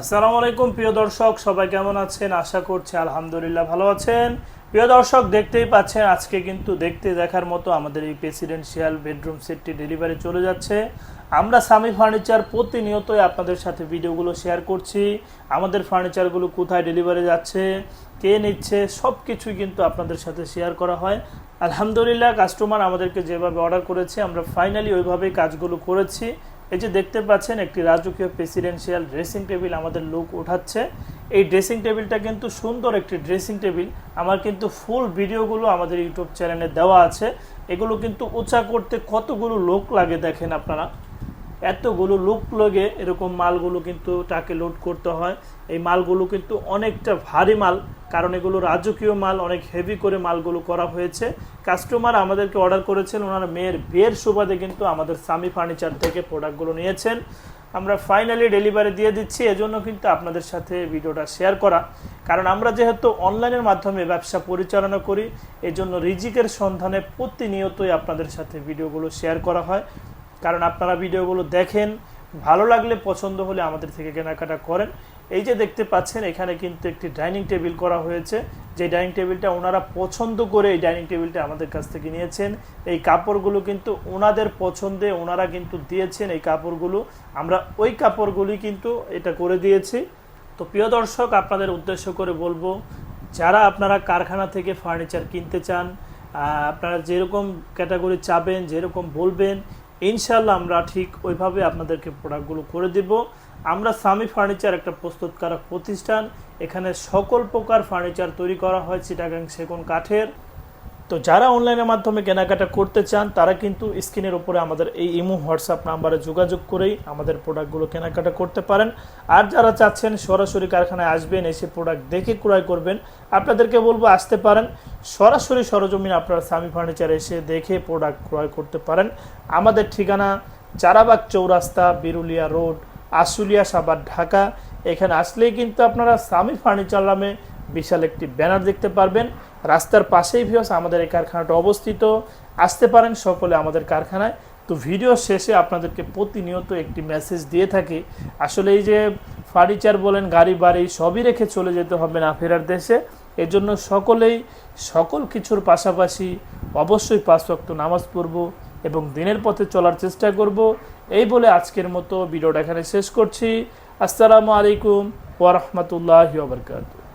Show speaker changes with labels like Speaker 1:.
Speaker 1: আসসালামু আলাইকুম, প্রিয় দর্শক, সবাই কেমন আছেন? আশা করছি আলহামদুলিল্লাহ ভালো আছেন। প্রিয় দর্শক, দেখতেই পাচ্ছেন, আজকে কিন্তু দেখতে দেখার মতো আমাদের এই প্রেসিডেন্সিয়াল বেডরুম সেটটি ডেলিভারি চলে যাচ্ছে। আমরা সামি ফার্নিচার প্রতিনিয়তই আপনাদের সাথে ভিডিওগুলো শেয়ার করছি। আমাদের ফার্নিচারগুলো কোথায় ডেলিভারি যাচ্ছে, কে নিচ্ছে সব কিছুই কিন্তু আপনাদের সাথে শেয়ার করা হয়। আলহামদুলিল্লাহ কাস্টমার আমাদেরকে যেভাবে অর্ডার করেছে, আমরা ফাইনালি ওইভাবেই কাজগুলো করেছি। এই যে দেখতে পাচ্ছেন, একটি রাজকীয় প্রেসিডেন্সিয়াল ড্রেসিং টেবিল আমাদের লোক উঠাচ্ছে। এই ড্রেসিং টেবিলটা কিন্তু সুন্দর একটি ড্রেসিং টেবিল আমার কিন্তু ফুল ভিডিওগুলো আমাদের ইউটিউব চ্যানেলে দেওয়া আছে। এগুলো কিন্তু উঁচা করতে কতগুলো লোক লাগে দেখেন আপনারা। এতগুলো লোক লাগে, এরকম মালগুলো কিন্তু টাকে লোড করতে হয়। এই মালগুলো কিন্তু অনেকটা ভারী মাল, কারণ এগুলো রাজকীয় মাল, অনেক হেভি করে মালগুলো করা হয়েছে। কাস্টমার আমাদেরকে অর্ডার করেছেন, ওনার মেয়ের বিয়ের সুবাদে কিন্তু আমাদের সামি ফার্নিচার থেকে প্রোডাক্টগুলো নিয়েছেন। আমরা ফাইনালি ডেলিভারি দিয়ে দিচ্ছি, এজন্য কিন্তু আপনাদের সাথে ভিডিওটা শেয়ার করা। কারণ আমরা যেহেতু অনলাইনের মাধ্যমে ব্যবসা পরিচালনা করি, এজন্য রিজিকের সন্ধানে প্রতিনিয়তই আপনাদের সাথে ভিডিওগুলো শেয়ার করা হয়। কারণ আপনারা ভিডিওগুলো দেখেন, ভালো লাগলে পছন্দ হলে আমাদের থেকে কেনাকাটা করেন। এই যে দেখতে পাচ্ছেন, এখানে কিন্তু একটি ডাইনিং টেবিল করা হয়েছে। যে ডাইনিং টেবিলটা ওনারা পছন্দ করে এই ডাইনিং টেবিলটা আমাদের কাছ থেকে নিয়েছেন। এই কাপড়গুলো কিন্তু ওনাদের পছন্দে ওনারা কিন্তু দিয়েছেন এই কাপড়গুলো। আমরা ওই কাপড়গুলি কিন্তু এটা করে দিয়েছি। তো প্রিয় দর্শক, আপনাদের উদ্দেশ্য করে বলব, যারা আপনারা কারখানা থেকে ফার্নিচার কিনতে চান আপনারা যেরকম ক্যাটাগরি চাবেন, যেরকম বলবেন ইনশাল্লাহ আমরা ঠিক ওইভাবে আপনাদেরকে প্রোডাক্টগুলো করে দেব। আমরা সামি ফার্নিচার একটা প্রস্তুতকারক প্রতিষ্ঠান। এখানে সকল প্রকার ফার্নিচার তৈরি করা হয় চিটাগাং সেগুন কাঠের। তো যারা অনলাইনের মাধ্যমে কেনাকাটা করতে চান, তারা কিন্তু স্ক্রিনের উপরে আমাদের এই ইমো, হোয়াটসঅ্যাপ নাম্বারে যোগাযোগ করেই আমাদের প্রোডাক্টগুলো কেনাকাটা করতে পারেন। আর যারা চাচ্ছেন সরাসরি কারখানায় আসবেন, এসে প্রোডাক্ট দেখে ক্রয় করবেন, আপনাদেরকে বলব আসতে পারেন। সরাসরি সরজমিন আপনারা সামি ফার্নিচার এসে দেখে প্রোডাক্ট ক্রয় করতে পারেন। আমাদের ঠিকানা চারাবাগ চৌরাস্তা, বিরুলিয়া রোড, আশুলিয়া সাবার ঢাকা। এখানে আসলেই কিন্তু আপনারা সামি ফার্নিচার নামে বিশাল একটি ব্যানার দেখতে পারবেন। রাস্তার পাশেই ভিউস আমাদের এই কারখানাটা অবস্থিত। আসতে পারেন সকলে আমাদের কারখানায়। তো ভিডিও শেষে আপনাদেরকে প্রতিনিয়ত একটি মেসেজ দিয়ে থাকি। আসলে এই যে ফার্নিচার বলেন, গাড়ি, বাড়ি সবই রেখে চলে যেতে হবে না ফেরার দেশে। এজন্য সকলেই সকল কিছুর পাশাপাশি অবশ্যই পাঁচ ওয়াক্ত নামাজ পড়ব এবং দিনের পথে চলার চেষ্টা করব। এই বলে আজকের মতো ভিডিওটা এখানে শেষ করছি। আসসালামু আলাইকুম ওরহমতুল্লাহ বরকাত